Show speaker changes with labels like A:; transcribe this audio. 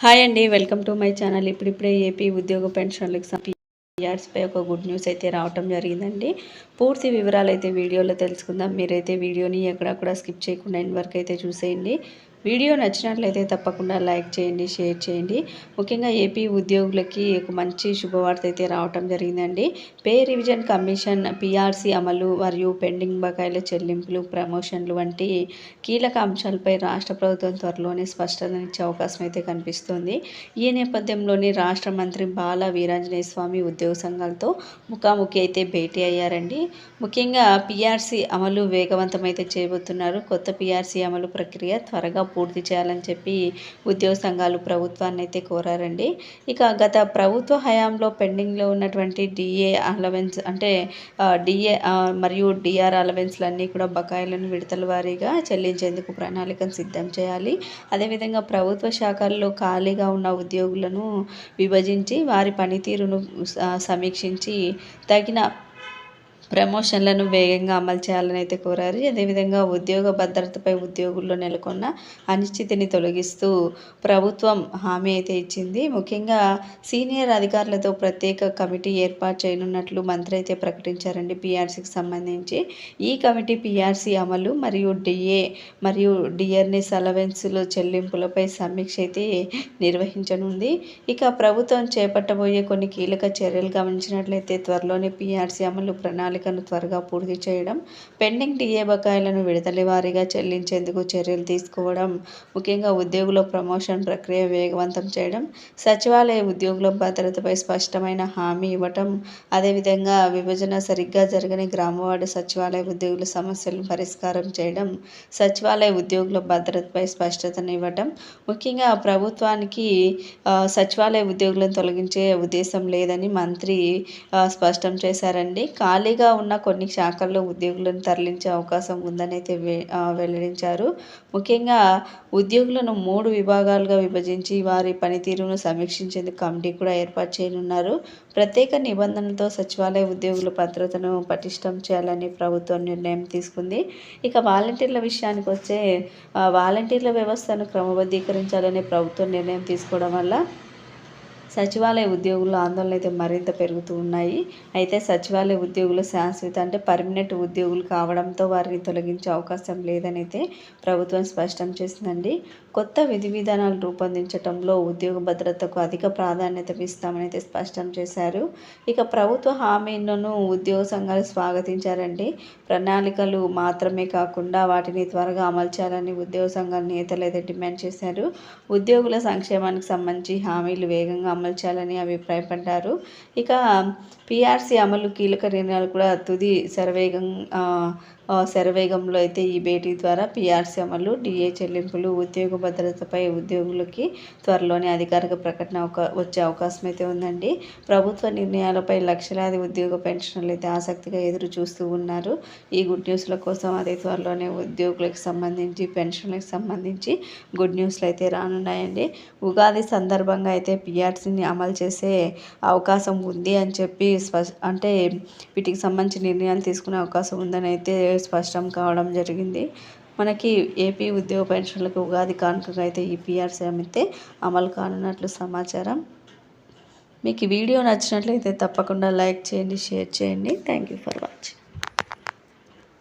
A: Hi అండి welcome to my channel. ఇప్పుడిప్పుడే AP ఉద్యోగ పెన్షన్లకు పిఆర్స్పై ఒక గుడ్ న్యూస్ అయితే రావటం జరిగిందండి. పూర్తి వివరాలు అయితే వీడియోలో తెలుసుకుందాం. మీరైతే వీడియోని ఎక్కడక్కడ స్కిప్ చేయకుండా ఎండ్ వరకు అయితే చూసేయండి. వీడియో నచ్చినట్లయితే తప్పకుండా లైక్ చేయండి షేర్ చేయండి. ముఖ్యంగా ఏపీ ఉద్యోగులకి ఒక మంచి శుభవార్త అయితే రావటం జరిగిందండి. పే రివిజన్ కమిషన్ పీఆర్సీ అమలు మరియు పెండింగ్ బకాయిల చెల్లింపులు ప్రమోషన్లు వంటి కీలక అంశాలపై రాష్ట్ర ప్రభుత్వం త్వరలోనే స్పష్టతనిచ్చే అవకాశం అయితే కనిపిస్తోంది. ఈ నేపథ్యంలోని రాష్ట్ర మంత్రి బాల వీరాంజనేయ స్వామి ఉద్యోగ సంఘాలతో ముఖాముఖి అయితే భేటీ అయ్యారండి. ముఖ్యంగా పిఆర్సీ అమలు వేగవంతమైతే చేయబోతున్నారు. కొత్త పిఆర్సీ అమలు ప్రక్రియ త్వరగా పూర్తి చేయాలని చెప్పి ఉద్యోగ సంఘాలు ప్రభుత్వాన్ని అయితే కోరారండి. ఇక గత ప్రభుత్వ హయాంలో పెండింగ్లో ఉన్నటువంటి డిఏ అలవెన్స్ అంటే డిఏ మరియు డిఆర్ అలవెన్స్లన్నీ కూడా బకాయిలను విడతల వారీగా చెల్లించేందుకు ప్రణాళికను సిద్ధం చేయాలి. అదేవిధంగా ప్రభుత్వ శాఖల్లో ఖాళీగా ఉన్న ఉద్యోగులను విభజించి వారి పనితీరును సమీక్షించి తగిన ప్రమోషన్లను వేగంగా అమలు చేయాలని అయితే కోరారు. అదేవిధంగా ఉద్యోగ భద్రతపై ఉద్యోగుల్లో నెలకొన్న అనిశ్చితిని తొలగిస్తూ ప్రభుత్వం హామీ అయితే ఇచ్చింది. ముఖ్యంగా సీనియర్ అధికారులతో ప్రత్యేక కమిటీ ఏర్పాటు చేయనున్నట్లు మంత్రి అయితే ప్రకటించారండి పీఆర్సీకి సంబంధించి. ఈ కమిటీ పీఆర్సీ అమలు మరియు డిఏ మరియు డిఆర్ఎస్ అలవెన్స్లు చెల్లింపులపై సమీక్ష అయితే నిర్వహించనుంది. ఇక ప్రభుత్వం చేపట్టబోయే కొన్ని కీలక చర్యలు గమనించినట్లయితే త్వరలోనే పీఆర్సీ అమలు ప్రణాళిక ప్రణాళికను త్వరగా పూర్తి చేయడం పెండింగ్ డిఏ బకాయిలను విడుదల వారీగా చెల్లించేందుకు చర్యలు తీసుకోవడం ముఖ్యంగా ఉద్యోగుల ప్రమోషన్ ప్రక్రియ వేగవంతం చేయడం సచివాలయ ఉద్యోగుల భద్రతపై స్పష్టమైన హామీ ఇవ్వటం అదేవిధంగా విభజన సరిగ్గా జరగని గ్రామవార్డు సచివాలయ ఉద్యోగుల సమస్యలను పరిష్కారం చేయడం సచివాలయ ఉద్యోగుల భద్రతపై స్పష్టతను ఇవ్వటం ముఖ్యంగా ప్రభుత్వానికి సచివాలయ ఉద్యోగులను తొలగించే ఉద్దేశం లేదని మంత్రి స్పష్టం చేశారండి. ఖాళీగా ఉన్న కొన్ని శాఖల్లో ఉద్యోగులను తరలించే అవకాశం ఉందని అయితే వెల్లడించారు. ముఖ్యంగా ఉద్యోగులను మూడు విభాగాలుగా విభజించి వారి పనితీరును సమీక్షించేందుకు కమిటీ కూడా ఏర్పాటు చేయనున్నారు. ప్రత్యేక నిబంధనలతో సచివాలయ ఉద్యోగుల భద్రతను పటిష్టం చేయాలని ప్రభుత్వం నిర్ణయం తీసుకుంది. ఇక వాలంటీర్ల విషయానికి వస్తే వాలంటీర్ల వ్యవస్థను క్రమబద్ధీకరించాలని ప్రభుత్వం నిర్ణయం తీసుకోవడం వల్ల సచివాలయ ఉద్యోగుల ఆందోళన అయితే మరింత పెరుగుతూ ఉన్నాయి. అయితే సచివాలయ ఉద్యోగులు శాశ్వత అంటే పర్మనెంట్ ఉద్యోగులు కావడంతో వారిని తొలగించే అవకాశం లేదని అయితే ప్రభుత్వం స్పష్టం చేసిందండి. కొత్త విధి విధానాలు రూపొందించడంలో ఉద్యోగ భద్రతకు అధిక ప్రాధాన్యత ఇస్తామనైతే అయితే స్పష్టం చేశారు. ఇక ప్రభుత్వ హామీలను ఉద్యోగ సంఘాలు స్వాగతించారండి. ప్రణాళికలు మాత్రమే కాకుండా వాటిని త్వరగా అమలు చేయాలని ఉద్యోగ సంఘాల నేతలు అయితే డిమాండ్ చేశారు. ఉద్యోగుల సంక్షేమానికి సంబంధించి హామీలు వేగంగా అమలు చేయాలని అభిప్రాయపడ్డారు. ఇక పిఆర్సీ అమలు కీలక నిర్ణయాలు కూడా తుది శరవేగం శరవేగంలో అయితే ఈ భేటీ ద్వారా పిఆర్సీ అమలు డిఏ చెల్లింపులు ఉద్యోగ భద్రతపై ఉద్యోగులకి త్వరలోనే అధికారిక ప్రకటన వచ్చే అవకాశం అయితే ఉందండి. ప్రభుత్వ నిర్ణయాలపై లక్షలాది ఉద్యోగ పెన్షన్లు అయితే ఆసక్తిగా ఎదురు చూస్తూ ఉన్నారు. ఈ గుడ్ న్యూస్ల కోసం అదే త్వరలోనే ఉద్యోగులకు సంబంధించి పెన్షన్లకు సంబంధించి గుడ్ న్యూస్లు అయితే రానున్నాయండి. ఉగాది సందర్భంగా అయితే పిఆర్సీని అమలు చేసే అవకాశం ఉంది అని చెప్పి అంటే వీటికి సంబంధించి నిర్ణయాలు తీసుకునే అవకాశం ఉందని అయితే స్పష్టం కావడం జరిగింది. మనకి ఏపీ ఉద్యోగ పెన్షన్లకు ఉగాది కానుకగా అయితే ఈ అమ్మితే అయితే అమలు కానున్నట్లు సమాచారం. మీకు వీడియో నచ్చినట్లయితే తప్పకుండా లైక్ చేయండి షేర్ చేయండి. Thank you for watching.